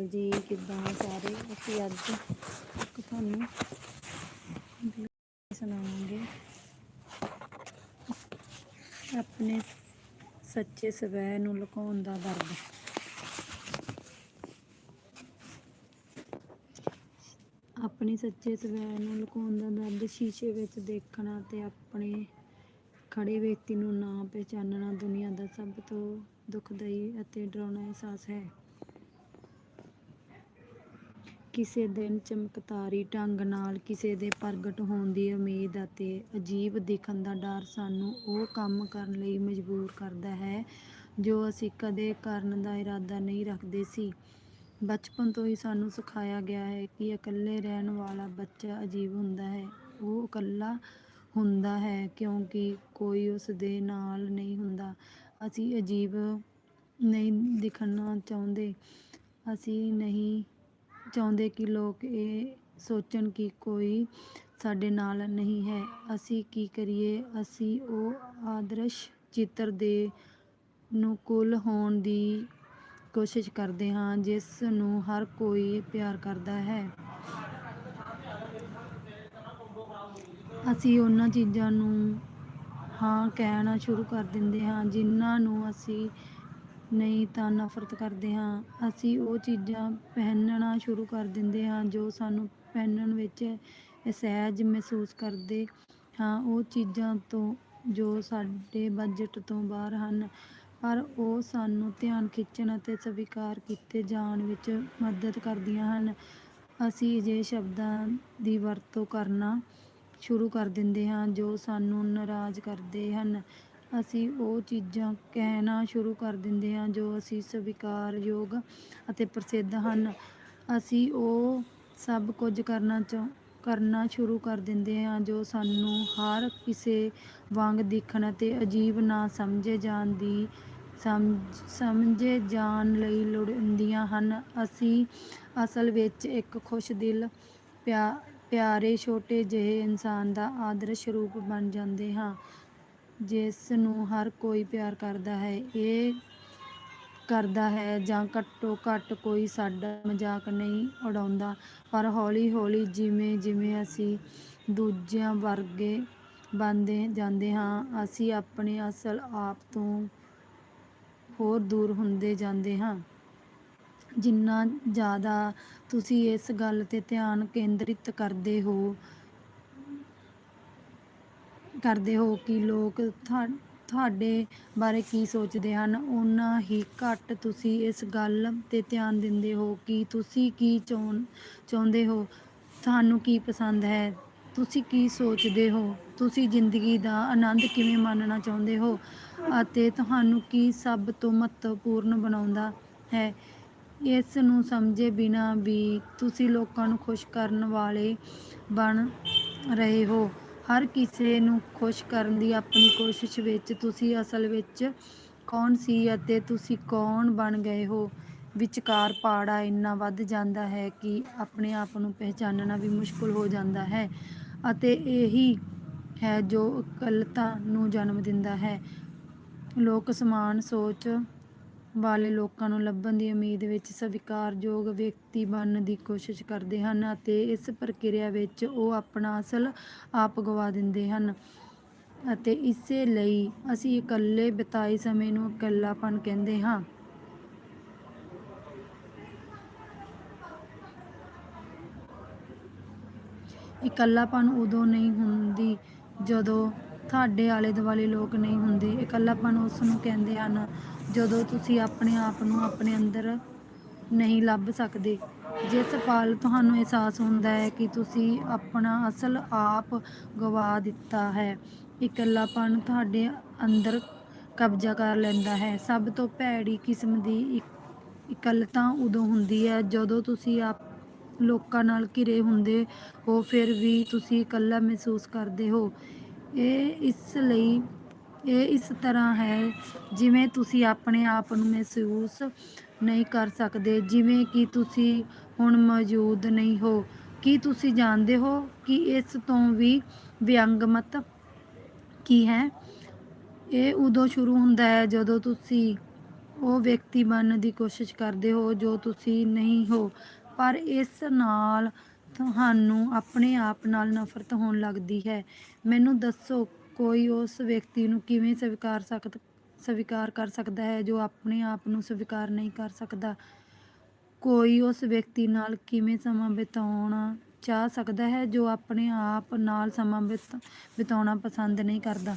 ਅਕਾਲ ਜੀ ਕਿੱਦਾਂ ਸਾਰੇ? ਅਸੀਂ ਅੱਜ ਇੱਕ ਤੁਹਾਨੂੰ ਸੁਣਾਵਾਂਗੇ। ਆਪਣੇ ਸੱਚੇ ਸਵੈ ਨੂੰ ਲੁਕਾਉਣ ਦਾ ਦਰਦ ਆਪਣੇ ਸੱਚੇ ਸਵੈ ਨੂੰ ਲੁਕਾਉਣ ਦਾ ਦਰਦ ਸ਼ੀਸ਼ੇ ਵਿੱਚ ਦੇਖਣਾ ਤੇ ਆਪਣੇ ਖੜੇ ਵਿਅਕਤੀ ਨੂੰ ਨਾ ਪਹਿਚਾਨਣਾ ਦੁਨੀਆ ਦਾ ਸਭ ਤੋਂ ਦੁਖਦਾਈ ਅਤੇ ਡਰਾਉਣਾ ਅਹਿਸਾਸ ਹੈ। ਕਿਸੇ ਦਿਨ ਚਮਕਦਾਰੀ ਢੰਗ ਨਾਲ ਕਿਸੇ ਦੇ ਪ੍ਰਗਟ ਹੋਣ ਦੀ ਉਮੀਦ ਅਤੇ ਅਜੀਬ ਦਿਖਣ ਦਾ ਡਰ ਸਾਨੂੰ ਉਹ ਕੰਮ ਕਰਨ ਲਈ ਮਜਬੂਰ ਕਰਦਾ ਹੈ ਜੋ ਅਸੀਂ ਕਦੇ ਕਰਨ ਦਾ ਇਰਾਦਾ ਨਹੀਂ ਰੱਖਦੇ ਸੀ। ਬਚਪਨ ਤੋਂ ਹੀ ਸਾਨੂੰ ਸਿਖਾਇਆ ਗਿਆ ਹੈ ਕਿ ਇਕੱਲੇ ਰਹਿਣ ਵਾਲਾ ਬੱਚਾ ਅਜੀਬ ਹੁੰਦਾ ਹੈ। ਉਹ ਇਕੱਲਾ ਹੁੰਦਾ ਹੈ ਕਿਉਂਕਿ ਕੋਈ ਉਸ ਦੇ ਨਾਲ ਨਹੀਂ ਹੁੰਦਾ। ਅਸੀਂ ਅਜੀਬ ਨਹੀਂ ਦਿਖਣਾ ਚਾਹੁੰਦੇ। ਅਸੀਂ ਨਹੀਂ ਚਾਹੁੰਦੇ ਕਿ ਲੋਕ ਇਹ ਸੋਚਣ ਕਿ ਕੋਈ ਸਾਡੇ ਨਾਲ ਨਹੀਂ ਹੈ। ਅਸੀਂ ਕੀ ਕਰੀਏ? ਅਸੀਂ ਉਹ ਆਦਰਸ਼ ਚਿੱਤਰ ਦੇ ਅਨੁਕੂਲ ਹੋਣ ਦੀ ਕੋਸ਼ਿਸ਼ ਕਰਦੇ ਹਾਂ, ਜਿਸ ਨੂੰ ਹਰ ਕੋਈ ਪਿਆਰ ਕਰਦਾ ਹੈ। ਅਸੀਂ ਉਹਨਾਂ ਚੀਜ਼ਾਂ ਨੂੰ ਹਾਂ ਕਹਿਣਾ ਸ਼ੁਰੂ ਕਰ ਦਿੰਦੇ ਹਾਂ, ਜਿਨ੍ਹਾਂ ਨੂੰ ਅਸੀਂ ਨਹੀਂ ਤਾਂ ਨਫ਼ਰਤ ਕਰਦੇ ਹਾਂ। ਅਸੀਂ ਉਹ ਚੀਜ਼ਾਂ ਪਹਿਨਣਾ ਸ਼ੁਰੂ ਕਰ ਦਿੰਦੇ ਹਾਂ ਜੋ ਸਾਨੂੰ ਪਹਿਨਣ ਵਿੱਚ ਅਸਹਿਜ ਮਹਿਸੂਸ ਕਰਦੇ ਹਾਂ। ਉਹ ਚੀਜ਼ਾਂ ਤੋਂ ਜੋ ਸਾਡੇ ਬਜਟ ਤੋਂ ਬਾਹਰ ਹਨ, ਪਰ ਉਹ ਸਾਨੂੰ ਧਿਆਨ ਖਿੱਚਣ ਅਤੇ ਸਵੀਕਾਰ ਕੀਤੇ ਜਾਣ ਵਿੱਚ ਮਦਦ ਕਰਦੀਆਂ ਹਨ। ਅਸੀਂ ਅਜਿਹੇ ਸ਼ਬਦਾਂ ਦੀ ਵਰਤੋਂ ਕਰਨਾ ਸ਼ੁਰੂ ਕਰ ਦਿੰਦੇ ਹਾਂ ਜੋ ਸਾਨੂੰ ਨਾਰਾਜ਼ ਕਰਦੇ ਹਨ। ਅਸੀਂ ਉਹ ਚੀਜ਼ਾਂ ਕਹਿਣਾ ਸ਼ੁਰੂ ਕਰ ਦਿੰਦੇ ਹਾਂ ਜੋ ਅਸੀਂ ਸਵੀਕਾਰਯੋਗ ਅਤੇ ਪ੍ਰਸਿੱਧ ਹਨ। ਅਸੀਂ ਉਹ ਸਭ ਕੁਝ ਕਰਨਾ ਚਾਹ ਕਰਨਾ ਸ਼ੁਰੂ ਕਰ ਦਿੰਦੇ ਹਾਂ ਜੋ ਸਾਨੂੰ ਹਰ ਕਿਸੇ ਵਾਂਗ ਦੇਖਣ ਅਤੇ ਅਜੀਬ ਨਾ ਸਮਝੇ ਜਾਣ ਦੀ ਸਮਝ ਸਮਝੇ ਜਾਣ ਲਈ ਲੋੜੀਂਦੀਆਂ ਹਨ। ਅਸੀਂ ਅਸਲ ਵਿੱਚ ਇੱਕ ਖੁਸ਼ਦਿਲ ਪਿਆ, ਪਿਆਰੇ ਛੋਟੇ ਜਿਹੇ ਇਨਸਾਨ ਦਾ ਆਦਰਸ਼ ਰੂਪ ਬਣ ਜਾਂਦੇ ਹਾਂ। ਜਿਸ ਨੂੰ ਹਰ ਕੋਈ ਪਿਆਰ ਕਰਦਾ ਹੈ, ਇਹ ਕਰਦਾ ਹੈ ਜਾਂ ਘੱਟੋ ਘੱਟ ਕੋਈ ਸਾਡਾ ਮਜ਼ਾਕ ਨਹੀਂ ਉਡਾਉਂਦਾ। ਪਰ ਹੌਲੀ ਹੌਲੀ ਜਿਵੇਂ ਜਿਵੇਂ ਅਸੀਂ ਦੂਜਿਆਂ ਵਰਗੇ ਬਣਦੇ ਜਾਂਦੇ ਹਾਂ, ਅਸੀਂ ਆਪਣੇ ਅਸਲ ਆਪ ਤੋਂ ਹੋਰ ਦੂਰ ਹੁੰਦੇ ਜਾਂਦੇ ਹਾਂ। ਜਿੰਨਾ ਜ਼ਿਆਦਾ ਤੁਸੀਂ ਇਸ ਗੱਲ ਤੇ ਧਿਆਨ ਕੇਂਦਰਿਤ ਕਰਦੇ ਹੋ ਕਰਦੇ ਹੋ ਕਿ ਲੋਕ ਤੁਹਾ- ਤੁਹਾਡੇ ਬਾਰੇ ਕੀ ਸੋਚਦੇ ਹਨ? ਉਨਾ ਹੀ ਘੱਟ ਤੁਸੀਂ ਇਸ ਗੱਲ ਤੇ ਧਿਆਨ ਦਿੰਦੇ ਹੋ ਕਿ ਤੁਸੀਂ ਕੀ ਚਾਹੁੰ ਚਾਹੁੰਦੇ ਹੋ। ਤੁਹਾਨੂੰ ਕੀ ਪਸੰਦ ਹੈ? ਤੁਸੀਂ ਕੀ ਸੋਚਦੇ ਹੋ? ਤੁਸੀਂ ਜ਼ਿੰਦਗੀ ਦਾ ਆਨੰਦ ਕਿਵੇਂ ਮਾਣਨਾ ਚਾਹੁੰਦੇ ਹੋ? ਅਤੇ ਤੁਹਾਨੂੰ ਕੀ ਸਭ ਤੋਂ ਮਹੱਤਵਪੂਰਨ ਬਣਾਉਂਦਾ ਹੈ? ਇਸ ਨੂੰ ਸਮਝੇ ਬਿਨਾਂ ਵੀ ਤੁਸੀਂ ਲੋਕਾਂ ਨੂੰ ਖੁਸ਼ ਕਰਨ ਵਾਲੇ ਬਣ ਰਹੇ ਹੋ। ਹਰ ਕਿਸੇ ਨੂੰ ਖੁਸ਼ ਕਰਨ ਦੀ ਆਪਣੀ ਕੋਸ਼ਿਸ਼ ਵਿੱਚ ਤੁਸੀਂ ਅਸਲ ਵਿੱਚ ਕੌਣ ਸੀ ਅਤੇ ਤੁਸੀਂ ਕੌਣ ਬਣ ਗਏ ਹੋ? ਵਿਚਕਾਰ ਪਾੜਾ ਇੰਨਾ ਵੱਧ ਜਾਂਦਾ ਹੈ ਕਿ ਆਪਣੇ ਆਪ ਨੂੰ ਪਹਿਚਾਨਣਾ ਵੀ ਮੁਸ਼ਕਲ ਹੋ ਜਾਂਦਾ ਹੈ ਅਤੇ ਇਹੀ ਹੈ ਜੋ ਇਕੱਲਤਾ ਨੂੰ ਜਨਮ ਦਿੰਦਾ ਹੈ। ਲੋਕ ਸਮਾਨ ਸੋਚ ਵਾਲੇ ਲੋਕਾਂ ਨੂੰ ਲੱਭਣ ਦੀ ਉਮੀਦ ਵਿੱਚ ਸਵੀਕਾਰਯੋਗ ਵਿਅਕਤੀ ਬਣਨ ਦੀ ਕੋਸ਼ਿਸ਼ ਕਰਦੇ ਹਨ ਅਤੇ ਇਸ ਪ੍ਰਕਿਰਿਆ ਵਿੱਚ ਉਹ ਆਪਣਾ ਅਸਲ ਆਪ ਗਵਾ ਦਿੰਦੇ ਹਨ। ਅਤੇ ਇਸੇ ਲਈ ਅਸੀਂ ਇਕੱਲੇ ਬਿਤਾਏ ਸਮੇਂ ਨੂੰ ਇਕੱਲਾਪਨ ਕਹਿੰਦੇ ਹਾਂ। ਇਕੱਲਾਪਨ ਉਦੋਂ ਨਹੀਂ ਹੁੰਦੀ ਜਦੋਂ ਤੁਹਾਡੇ ਆਲੇ ਦੁਆਲੇ ਲੋਕ ਨਹੀਂ ਹੁੰਦੇ। ਇਕੱਲਾਪਨ ਉਸ ਨੂੰ ਕਹਿੰਦੇ ਹਨ ਜਦੋਂ ਤੁਸੀਂ ਆਪਣੇ ਆਪ ਨੂੰ ਆਪਣੇ ਅੰਦਰ ਨਹੀਂ ਲੱਭ ਸਕਦੇ। ਜਿਸ ਪਲ ਤੁਹਾਨੂੰ ਅਹਿਸਾਸ ਹੁੰਦਾ ਹੈ ਕਿ ਤੁਸੀਂ ਆਪਣਾ ਅਸਲ ਆਪ ਗਵਾ ਦਿੱਤਾ ਹੈ, ਇਕੱਲਾਪਨ ਤੁਹਾਡੇ ਅੰਦਰ ਕਬਜ਼ਾ ਕਰ ਲੈਂਦਾ ਹੈ। ਸਭ ਤੋਂ ਭੈੜੀ ਕਿਸਮ ਦੀ ਇਕ- ਇਕੱਲਤਾ ਉਦੋਂ ਹੁੰਦੀ ਹੈ ਜਦੋਂ ਤੁਸੀਂ ਆਪ ਲੋਕਾਂ ਨਾਲ ਘਿਰੇ ਹੁੰਦੇ ਹੋ, ਫਿਰ ਵੀ ਤੁਸੀਂ ਇਕੱਲਾ ਮਹਿਸੂਸ ਕਰਦੇ ਹੋ। ਇਹ ਇਸ ਲਈ ਇਹ ਇਸ ਤਰ੍ਹਾਂ ਹੈ ਜਿਵੇਂ ਤੁਸੀਂ ਆਪਣੇ ਆਪ ਨੂੰ ਮਹਿਸੂਸ ਨਹੀਂ ਕਰ ਸਕਦੇ, ਜਿਵੇਂ ਕਿ ਤੁਸੀਂ ਹੁਣ ਮੌਜੂਦ ਨਹੀਂ ਹੋ। ਕੀ ਤੁਸੀਂ ਜਾਣਦੇ ਹੋ ਕਿ ਇਸ ਤੋਂ ਵੀ ਵਿਅੰਗਮਤ ਕੀ ਹੈ? ਇਹ ਉਦੋਂ ਸ਼ੁਰੂ ਹੁੰਦਾ ਹੈ ਜਦੋਂ ਤੁਸੀਂ ਉਹ ਵਿਅਕਤੀ ਬਣਨ ਦੀ ਕੋਸ਼ਿਸ਼ ਕਰਦੇ ਹੋ ਜੋ ਤੁਸੀਂ ਨਹੀਂ ਹੋ, ਪਰ ਇਸ ਨਾਲ ਤੁਹਾਨੂੰ ਆਪਣੇ ਆਪ ਨਾਲ ਨਫ਼ਰਤ ਹੋਣ ਲੱਗਦੀ ਹੈ। ਮੈਨੂੰ ਦੱਸੋ ਕੋਈ ਉਸ ਵਿਅਕਤੀ ਨੂੰ ਕਿਵੇਂ ਸਵੀਕਾਰ ਸਕਦ ਸਵੀਕਾਰ ਕਰ ਸਕਦਾ ਹੈ, ਜੋ ਆਪਣੇ ਆਪ ਨੂੰ ਸਵੀਕਾਰ ਨਹੀਂ ਕਰ ਸਕਦਾ? ਕੋਈ ਉਸ ਵਿਅਕਤੀ ਨਾਲ ਕਿਵੇਂ ਸਮਾਂ ਬਿਤਾਉਣਾ ਚਾਹ ਸਕਦਾ ਹੈ, ਜੋ ਆਪਣੇ ਆਪ ਨਾਲ ਸਮਾਂ ਬਿਤ- ਬਿਤਾਉਣਾ ਪਸੰਦ ਨਹੀਂ ਕਰਦਾ?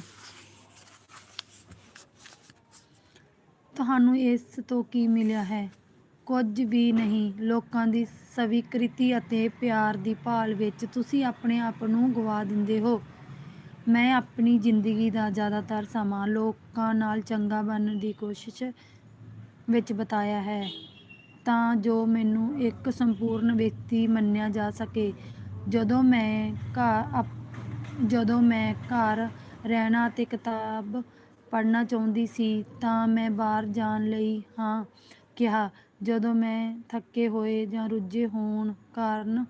ਤੁਹਾਨੂੰ ਇਸ ਤੋਂ ਕੀ ਮਿਲਿਆ ਹੈ? ਕੁਝ ਵੀ ਨਹੀਂ। ਲੋਕਾਂ ਦੀ ਸਵੀਕ੍ਰਿਤੀ ਅਤੇ ਪਿਆਰ ਦੀ ਭਾਲ ਵਿੱਚ ਤੁਸੀਂ ਆਪਣੇ ਆਪ ਨੂੰ ਗਵਾ ਦਿੰਦੇ ਹੋ। ਮੈਂ ਆਪਣੀ ਜ਼ਿੰਦਗੀ ਦਾ ਜ਼ਿਆਦਾਤਰ ਸਮਾਂ ਲੋਕਾਂ ਨਾਲ ਚੰਗਾ ਬਣਨ ਦੀ ਕੋਸ਼ਿਸ਼ ਵਿੱਚ ਬਿਤਾਇਆ ਹੈ ਤਾਂ ਜੋ ਮੈਨੂੰ ਇੱਕ ਸੰਪੂਰਨ ਵਿਅਕਤੀ ਮੰਨਿਆ ਜਾ ਸਕੇ। ਜਦੋਂ ਮੈਂ ਘਰ ਜਦੋਂ ਮੈਂ ਘਰ ਰਹਿਣਾ ਅਤੇ ਕਿਤਾਬ ਪੜ੍ਹਨਾ ਚਾਹੁੰਦੀ ਸੀ ਤਾਂ ਮੈਂ ਬਾਹਰ ਜਾਣ ਲਈ ਹਾਂ ਕਿਹਾ। ਜਦੋਂ ਮੈਂ ਥੱਕੇ ਹੋਏ ਜਾਂ ਰੁੱਝੇ ਹੋਣ ਕਾਰਨ,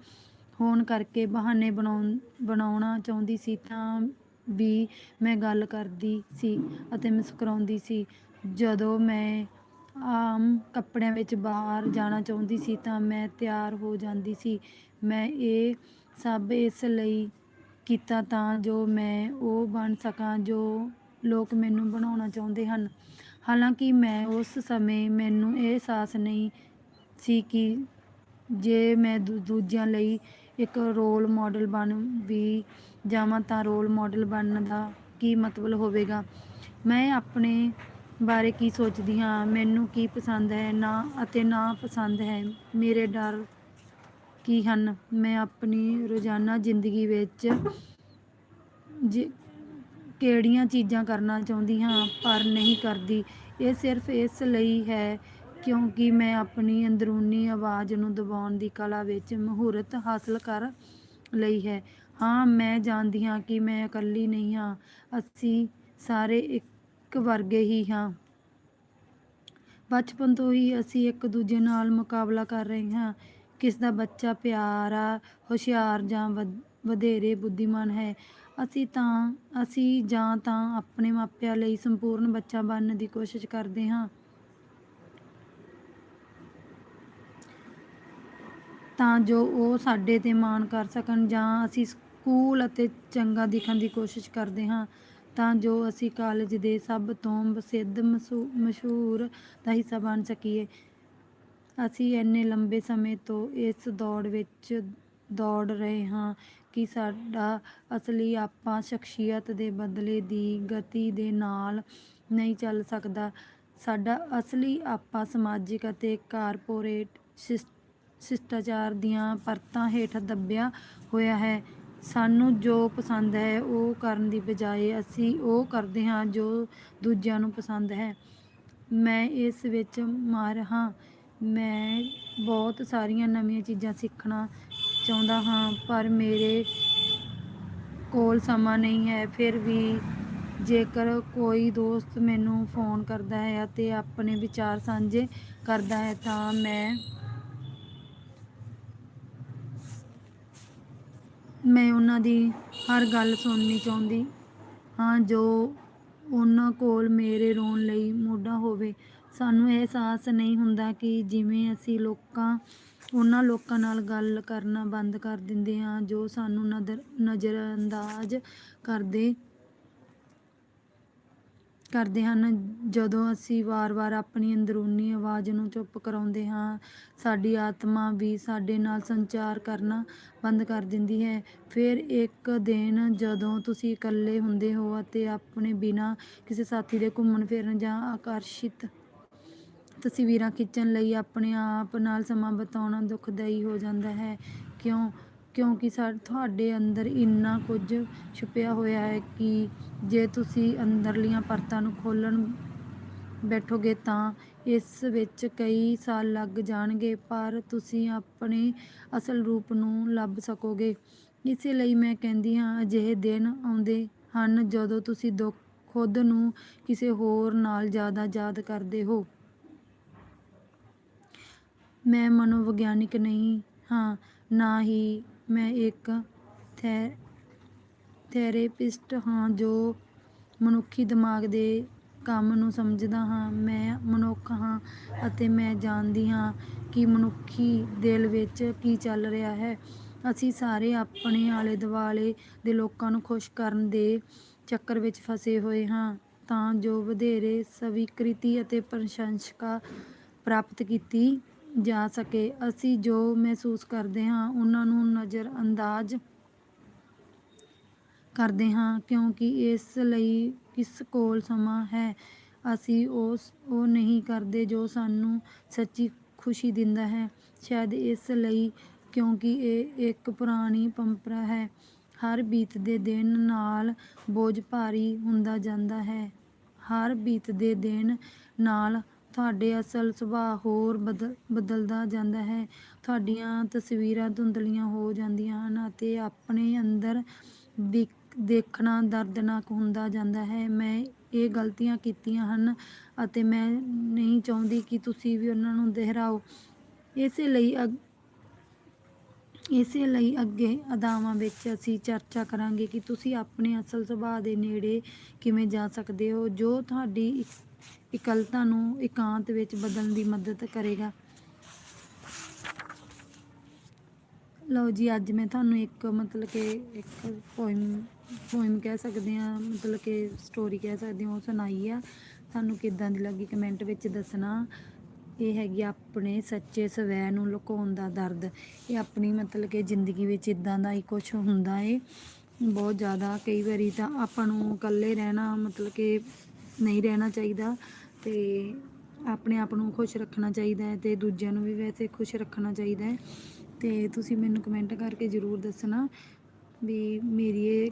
ਹੋਣ ਕਰਕੇ ਬਹਾਨੇ ਬਣਾਉਣ, ਬਣਾਉਣਾ ਚਾਹੁੰਦੀ ਸੀ ਤਾਂ ਵੀ ਮੈਂ ਗੱਲ ਕਰਦੀ ਸੀ ਅਤੇ ਮੁਸਕਰਾਉਂਦੀ ਸੀ। ਜਦੋਂ ਮੈਂ ਆਮ ਕੱਪੜਿਆਂ ਵਿੱਚ ਬਾਹਰ ਜਾਣਾ ਚਾਹੁੰਦੀ ਸੀ ਤਾਂ ਮੈਂ ਤਿਆਰ ਹੋ ਜਾਂਦੀ ਸੀ। ਮੈਂ ਇਹ ਸਭ ਇਸ ਲਈ ਕੀਤਾ ਤਾਂ ਜੋ ਮੈਂ ਉਹ ਬਣ ਸਕਾਂ ਜੋ ਲੋਕ ਮੈਨੂੰ ਬਣਾਉਣਾ ਚਾਹੁੰਦੇ ਹਨ। ਹਾਲਾਂਕਿ ਮੈਂ ਉਸ ਸਮੇਂ ਮੈਨੂੰ ਇਹ ਅਹਿਸਾਸ ਨਹੀਂ ਸੀ ਕਿ ਜੇ ਮੈਂ ਦੂ- ਦੂਜਿਆਂ ਲਈ ਇੱਕ ਰੋਲ ਮਾਡਲ ਬਣ ਵੀ ਜਾਵਾਂ ਤਾਂ ਰੋਲ ਮਾਡਲ ਬਣਨ ਦਾ ਕੀ ਮਤਲਬ ਹੋਵੇਗਾ? ਮੈਂ ਆਪਣੇ ਬਾਰੇ ਕੀ ਸੋਚਦੀ ਹਾਂ? ਮੈਨੂੰ ਕੀ ਪਸੰਦ ਹੈ? ਨਾ ਅਤੇ ਨਾ ਪਸੰਦ ਹੈ। ਮੇਰੇ ਡਰ ਕੀ ਹਨ? ਮੈਂ ਆਪਣੀ ਰੋਜ਼ਾਨਾ ਜ਼ਿੰਦਗੀ ਵਿੱਚ ਜ- ਕਿਹੜੀਆਂ ਚੀਜ਼ਾਂ ਕਰਨਾ ਚਾਹੁੰਦੀ ਹਾਂ, ਪਰ ਨਹੀਂ ਕਰਦੀ। ਇਹ ਸਿਰਫ ਇਸ ਲਈ ਹੈ ਕਿਉਂਕਿ ਮੈਂ ਆਪਣੀ ਅੰਦਰੂਨੀ ਆਵਾਜ਼ ਨੂੰ ਦਬਾਉਣ ਦੀ ਕਲਾ ਵਿੱਚ ਮਹੂਰਤ ਹਾਸਲ ਕਰ ਲਈ ਹੈ। ਹਾਂ, ਮੈਂ ਜਾਣਦੀ ਹਾਂ ਕਿ ਮੈਂ ਇਕੱਲੀ ਨਹੀਂ ਹਾਂ। ਅਸੀਂ ਸਾਰੇ ਇੱਕ ਵਰਗੇ ਹੀ ਹਾਂ। ਬਚਪਨ ਤੋਂ ਹੀ ਅਸੀਂ ਇੱਕ ਦੂਜੇ ਨਾਲ ਮੁਕਾਬਲਾ ਕਰ ਰਹੇ ਹਾਂ। ਕਿਸ ਦਾ ਬੱਚਾ ਪਿਆਰਾ, ਹੁਸ਼ਿਆਰ ਜਾਂ ਵਧ- ਵਧੇਰੇ ਬੁੱਧੀਮਾਨ ਹੈ, ਅਸੀਂ ਤਾਂ, ਅਸੀਂ ਜਾਂ ਤਾਂ ਆਪਣੇ ਮਾਪਿਆਂ ਲਈ ਸੰਪੂਰਨ ਬੱਚਾ ਬਣਨ ਦੀ ਕੋਸ਼ਿਸ਼ ਕਰਦੇ ਹਾਂ। ਤਾਂ ਜੋ ਉਹ ਸਾਡੇ ਤੇ ਮਾਣ ਕਰ ਸਕਣ ਜਾਂ ਅਸੀਂ ਸਕੂਲ ਅਤੇ ਚੰਗਾ ਦਿਖਣ ਦੀ ਕੋਸ਼ਿਸ਼ ਕਰਦੇ ਹਾਂ, ਤਾਂ ਜੋ ਅਸੀਂ ਕਾਲਜ ਦੇ ਸਭ ਤੋਂ ਪ੍ਰਸਿੱਧ ਮਸ਼ਹੂ- ਮਸ਼ਹੂਰ ਦਾ ਹਿੱਸਾ ਬਣ ਸਕੀਏ। ਅਸੀਂ ਇੰਨੇ ਲੰਬੇ ਸਮੇਂ ਤੋਂ ਇਸ ਦੌੜ ਵਿੱਚ ਦੌੜ ਰਹੇ ਹਾਂ ਕਿ ਸਾਡਾ ਅਸਲੀ ਆਪਾ ਸ਼ਖਸੀਅਤ ਦੇ ਬਦਲੇ ਦੀ ਗਤੀ ਦੇ ਨਾਲ ਨਹੀਂ ਚੱਲ ਸਕਦਾ। ਸਾਡਾ ਅਸਲੀ ਆਪਾ ਸਮਾਜਿਕ ਅਤੇ ਕਾਰਪੋਰੇਟ ਸਿਸ- ਸ਼ਿਸ਼ਟਾਚਾਰ ਦੀਆਂ ਪਰਤਾਂ ਹੇਠ ਦੱਬਿਆ ਹੋਇਆ ਹੈ। ਸਾਨੂੰ ਜੋ ਪਸੰਦ ਹੈ ਉਹ ਕਰਨ ਦੀ ਬਜਾਏ ਅਸੀਂ ਉਹ ਕਰਦੇ ਹਾਂ ਜੋ ਦੂਜਿਆਂ ਨੂੰ ਪਸੰਦ ਹੈ। ਮੈਂ ਇਸ ਵਿੱਚ ਮਾਹਿਰ ਹਾਂ। ਮੈਂ ਬਹੁਤ ਸਾਰੀਆਂ ਨਵੀਆਂ ਚੀਜ਼ਾਂ ਸਿੱਖਣਾ ਚਾਹੁੰਦਾ ਹਾਂ, ਪਰ ਮੇਰੇ ਕੋਲ ਸਮਾਂ ਨਹੀਂ ਹੈ। ਫਿਰ ਵੀ ਜੇਕਰ ਕੋਈ ਦੋਸਤ ਮੈਨੂੰ ਫੋਨ ਕਰਦਾ ਹੈ ਅਤੇ ਆਪਣੇ ਵਿਚਾਰ ਸਾਂਝੇ ਕਰਦਾ ਹੈ ਤਾਂ ਮੈਂ ਮੈਂ ਉਹਨਾਂ ਦੀ ਹਰ ਗੱਲ ਸੁਣਨੀ ਚਾਹੁੰਦੀ ਹਾਂ, ਜੋ ਉਹਨਾਂ ਕੋਲ ਮੇਰੇ ਰੋਣ ਲਈ ਮੋਢਾ ਹੋਵੇ। ਸਾਨੂੰ ਇਹ ਅਹਿਸਾਸ ਨਹੀਂ ਹੁੰਦਾ ਕਿ ਜਿਵੇਂ ਅਸੀਂ ਲੋਕਾਂ, ਉਹਨਾਂ ਲੋਕਾਂ ਨਾਲ ਗੱਲ ਕਰਨਾ ਬੰਦ ਕਰ ਦਿੰਦੇ ਹਾਂ, ਜੋ ਸਾਨੂੰ ਨਦਰ ਨਜ਼ਰਅੰਦਾਜ਼ ਕਰਦੇ ਕਰਦੇ ਹਨ। ਜਦੋਂ ਅਸੀਂ ਵਾਰ-ਵਾਰ ਆਪਣੀ ਅੰਦਰੂਨੀ ਆਵਾਜ਼ ਨੂੰ ਚੁੱਪ ਕਰਾਉਂਦੇ ਹਾਂ, ਸਾਡੀ ਆਤਮਾ ਵੀ ਸਾਡੇ ਨਾਲ ਸੰਚਾਰ ਕਰਨਾ ਬੰਦ ਕਰ ਦਿੰਦੀ ਹੈ। ਫਿਰ ਇੱਕ ਦਿਨ ਜਦੋਂ ਤੁਸੀਂ ਇਕੱਲੇ ਹੁੰਦੇ ਹੋ ਅਤੇ ਆਪਣੇ ਬਿਨਾਂ ਕਿਸੇ ਸਾਥੀ ਦੇ ਘੁੰਮਣ ਫਿਰਨ ਜਾਂ ਆਕਰਸ਼ਿਤ ਤਸਵੀਰਾਂ ਖਿੱਚਣ ਲਈ ਆਪਣੇ ਆਪ ਨਾਲ ਸਮਾਂ ਬਿਤਾਉਣਾ ਦੁਖਦਾਈ ਹੋ ਜਾਂਦਾ ਹੈ। ਕਿਉਂ? ਕਿਉਂਕਿ ਸਾ ਤੁਹਾਡੇ ਅੰਦਰ ਇੰਨਾ ਕੁਝ ਛੁਪਿਆ ਹੋਇਆ ਹੈ ਕਿ ਜੇ ਤੁਸੀਂ ਅੰਦਰਲੀਆਂ ਪਰਤਾਂ ਨੂੰ ਖੋਲ੍ਹਣ ਬੈਠੋਗੇ ਤਾਂ ਇਸ ਵਿੱਚ ਕਈ ਸਾਲ ਲੱਗ ਜਾਣਗੇ, ਪਰ ਤੁਸੀਂ ਆਪਣੇ ਅਸਲ ਰੂਪ ਨੂੰ ਲੱਭ ਸਕੋਗੇ। ਇਸੇ ਲਈ ਮੈਂ ਕਹਿੰਦੀ ਹਾਂ, ਅਜਿਹੇ ਦਿਨ ਆਉਂਦੇ ਹਨ ਜਦੋਂ ਤੁਸੀਂ ਦੁੱਖ ਖੁਦ ਨੂੰ ਕਿਸੇ ਹੋਰ ਨਾਲ ਜ਼ਿਆਦਾ ਯਾਦ ਕਰਦੇ ਹੋ। ਮੈਂ ਮਨੋਵਿਗਿਆਨਿਕ ਨਹੀਂ ਹਾਂ, ਨਾ ਹੀ ਮੈਂ ਇੱਕ ਥੈ, ਥੈਰੇਪਿਸਟ ਹਾਂ ਜੋ ਮਨੁੱਖੀ ਦਿਮਾਗ ਦੇ ਕੰਮ ਨੂੰ ਸਮਝਦਾ ਹਾਂ। ਮੈਂ ਮਨੁੱਖ ਹਾਂ ਅਤੇ ਮੈਂ ਜਾਣਦੀ ਹਾਂ ਕਿ ਮਨੁੱਖੀ ਦਿਲ ਵਿੱਚ ਕੀ ਚੱਲ ਰਿਹਾ ਹੈ। ਅਸੀਂ ਸਾਰੇ ਆਪਣੇ ਆਲੇ ਦੁਆਲੇ ਦੇ ਲੋਕਾਂ ਨੂੰ ਖੁਸ਼ ਕਰਨ ਦੇ ਚੱਕਰ ਵਿੱਚ ਫਸੇ ਹੋਏ ਹਾਂ ਤਾਂ ਜੋ ਵਧੇਰੇ ਸਵੀਕ੍ਰਿਤੀ ਅਤੇ ਪ੍ਰਸ਼ੰਸਾ ਪ੍ਰਾਪਤ ਕੀਤੀ ਜਾ ਸਕੇ। ਅਸੀਂ ਜੋ ਮਹਿਸੂਸ ਕਰਦੇ ਹਾਂ, ਉਹਨਾਂ ਨੂੰ ਨਜ਼ਰ ਅੰਦਾਜ਼ ਕਰਦੇ ਹਾਂ, ਕਿਉਂਕਿ ਇਸ ਲਈ ਕਿਸ ਕੋਲ ਸਮਾਂ ਹੈ? ਅਸੀਂ ਉਸ, ਉਹ ਨਹੀਂ ਕਰਦੇ ਜੋ ਸਾਨੂੰ ਸੱਚੀ ਖੁਸ਼ੀ ਦਿੰਦਾ ਹੈ। ਸ਼ਾਇਦ ਇਸ ਲਈ, ਕਿਉਂਕਿ ਇਹ ਇੱਕ ਪੁਰਾਣੀ ਪਰੰਪਰਾ ਹੈ। ਹਰ ਬੀਤਦੇ ਦਿਨ ਨਾਲ ਬੋਝ ਭਾਰੀ ਹੁੰਦਾ ਜਾਂਦਾ ਹੈ। ਹਰ ਬੀਤਦੇ ਦਿਨ ਨਾਲ ਤੁਹਾਡੇ ਅਸਲ ਸੁਭਾਅ ਹੋਰ ਬਦਲ, ਬਦਲਦਾ ਜਾਂਦਾ ਹੈ। ਤੁਹਾਡੀਆਂ ਤਸਵੀਰਾਂ ਧੁੰਦਲੀਆਂ ਹੋ ਜਾਂਦੀਆਂ ਹਨ ਅਤੇ ਆਪਣੇ ਅੰਦਰ ਦੇਖਣਾ ਦਰਦਨਾਕ ਹੁੰਦਾ ਜਾਂਦਾ ਹੈ। ਮੈਂ ਇਹ ਗਲਤੀਆਂ ਕੀਤੀਆਂ ਹਨ ਅਤੇ ਮੈਂ ਨਹੀਂ ਚਾਹੁੰਦੀ ਕਿ ਤੁਸੀਂ ਵੀ ਉਹਨਾਂ ਨੂੰ ਦੁਹਰਾਓ। ਇਸੇ ਲਈ ਅਗ- ਇਸੇ ਲਈ ਅੱਗੇ ਅਦਾਵਾਂ ਵਿੱਚ ਅਸੀਂ ਚਰਚਾ ਕਰਾਂਗੇ ਕਿ ਤੁਸੀਂ ਆਪਣੇ ਅਸਲ ਸੁਭਾਅ ਦੇ ਨੇੜੇ ਕਿਵੇਂ ਜਾ ਸਕਦੇ ਹੋ। ਜੋ ਤੁਹਾਡੀ ਇਕੱਲਤਾ ਨੂੰ ਇਕਾਂਤ ਵਿੱਚ ਬਦਲਣ ਦੀ ਮਦਦ ਕਰੇਗਾ। ਲਓ ਜੀ, ਅੱਜ ਮੈਂ ਤੁਹਾਨੂੰ ਇੱਕ ਮਤਲਬ ਕਿ ਇੱਕ ਪੋਇਮ ਪੋਇਮ ਕਹਿ ਸਕਦੇ ਆ ਮਤਲਬ ਕਿ ਸਟੋਰੀ ਕਹਿ ਸਕਦੇ ਹਾਂ, ਉਹ ਸੁਣਾਈ ਆ। ਤੁਹਾਨੂੰ ਕਿੱਦਾਂ ਦੀ ਲੱਗੀ ਕਮੈਂਟ ਵਿੱਚ ਦੱਸਣਾ। ਇਹ ਹੈਗੀ ਆ ਆਪਣੇ ਸੱਚੇ ਸਵੈ ਨੂੰ ਲੁਕਾਉਣ ਦਾ ਦਰਦ। ਇਹ ਆਪਣੀ ਮਤਲਬ ਕਿ ਜ਼ਿੰਦਗੀ ਵਿੱਚ ਇਦਾਂ ਦਾ ਹੀ ਕੁਝ ਹੁੰਦਾ ਏ। ਬਹੁਤ ਜ਼ਿਆਦਾ ਕਈ ਵਾਰੀ ਤਾਂ ਆਪਾਂ ਨੂੰ ਇਕੱਲੇ ਰਹਿਣਾ ਮਤਲਬ ਕਿ ਨਹੀਂ ਰਹਿਣਾ ਚਾਹੀਦਾ ਤੇ ਆਪਣੇ ਆਪ ਨੂੰ ਖੁਸ਼ ਰੱਖਣਾ ਚਾਹੀਦਾ ਹੈ ਤੇ ਦੂਜਿਆਂ ਨੂੰ ਵੀ ਵੈਸੇ ਖੁਸ਼ ਰੱਖਣਾ ਚਾਹੀਦਾ ਹੈ। ਤੇ ਤੁਸੀਂ ਮੈਨੂੰ ਕਮੈਂਟ ਕਰਕੇ ਜ਼ਰੂਰ ਦੱਸਣਾ ਵੀ ਮੇਰੀ ਇਹ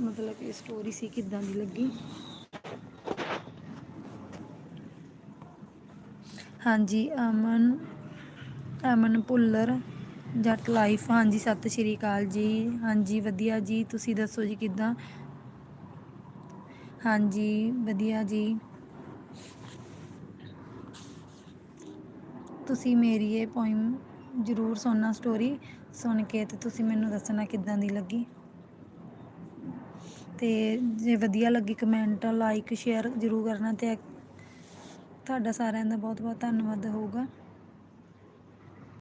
ਮਤਲਬ ਇਹ ਸਟੋਰੀ ਸੀ ਕਿੱਦਾਂ ਦੀ ਲੱਗੀ। ਹਾਂਜੀ, ਅਮਨ ਅਮਨ ਭੁੱਲਰ, ਜੱਟ ਲਾਈਫ ਹਾਂਜੀ, ਸਤਿ ਸ਼੍ਰੀ ਅਕਾਲ ਜੀ। ਹਾਂਜੀ, ਵਧੀਆ ਜੀ। ਤੁਸੀਂ ਦੱਸੋ ਜੀ ਕਿੱਦਾਂ? ਹਾਂਜੀ, ਵਧੀਆ ਜੀ। ਤੁਸੀਂ ਮੇਰੀ ਇਹ ਪੋਇਮ ਜ਼ਰੂਰ ਸੁਣਨਾ ਸਟੋਰੀ ਸੁਣ ਕੇ ਤੇ ਤੁਸੀਂ ਮੈਨੂੰ ਦੱਸਣਾ ਕਿੱਦਾਂ ਦੀ ਲੱਗੀ। ਤੇ ਜੇ ਵਧੀਆ ਲੱਗੀ ਕਮੈਂਟ ਲਾਈਕ ਸ਼ੇਅਰ ਜ਼ਰੂਰ ਕਰਨਾ ਤੇ ਤੁਹਾਡਾ ਸਾਰਿਆਂ ਦਾ ਬਹੁਤ ਬਹੁਤ ਧੰਨਵਾਦ ਹੋਊਗਾ।